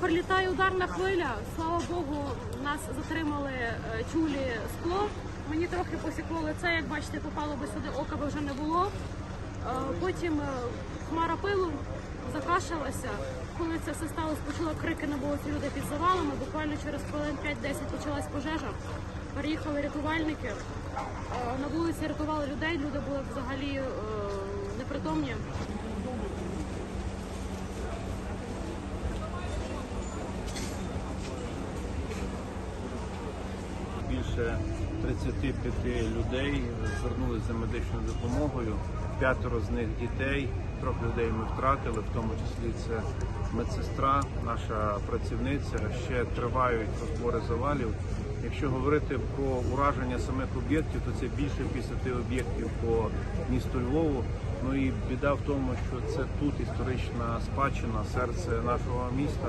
прилітає ударна хвиля. Слава Богу, нас затримали е, чулі скло. Мені трохи посікло лице, як бачите, попало би сюди, ока би вже не було. Е, Потім е, хмара пилу закашалася. Коли це все сталося, почула крики на вулиці, люди під завалами. Буквально через хвилин 5-10 почалась пожежа. Приїхали рятувальники. На вулиці рятували людей, люди були взагалі непритомні. Більше 35 людей звернулися за медичною допомогою. П'ятеро з них дітей. Трьох людей ми втратили, в тому числі це медсестра, наша працівниця. Ще тривають розбори завалів. Якщо говорити про ураження самих об'єктів, то це більше 50 об'єктів по місту Львову. Ну і біда в тому, що це тут історична спадщина, серце нашого міста.